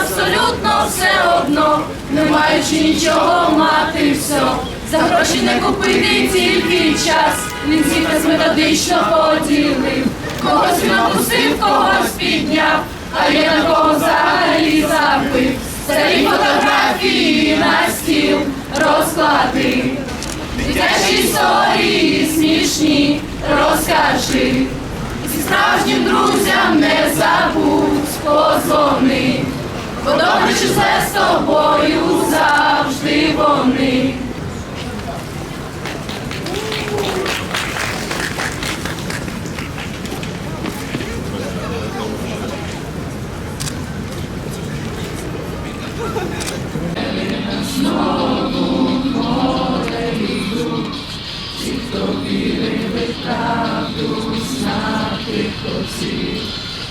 абсолютно все одно, не маючи нічого мати все. За гроші не купити тільки час, він всіх нас методично поділив. Когось він опустив, когось підняв, а є на кого взагалі забив. Старі фотографії на стіл розклади. Дитячі історії смішні розкажи. Зі справжнім друзям позвони. Бо добре зле з тобою завжди вони.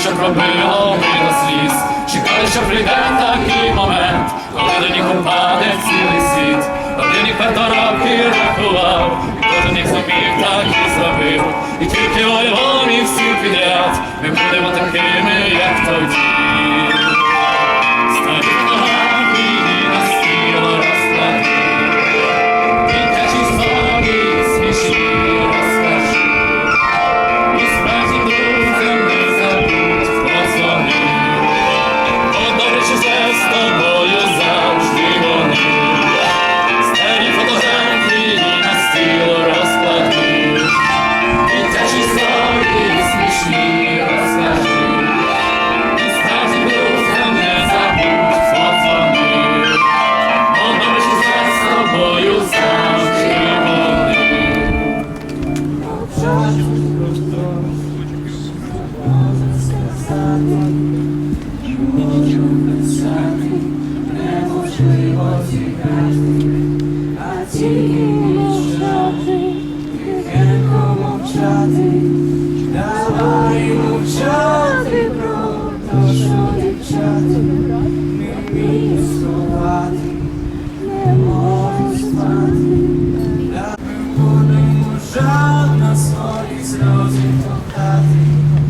що пробило до сліз. Чекали, що прийде такий момент, коли до них упаде цілий світ. Один їх петороки роки рахував, і кожен їх зумів так і зробив. І тільки у Львові всі підряд ми будемо такими, як тоді. razy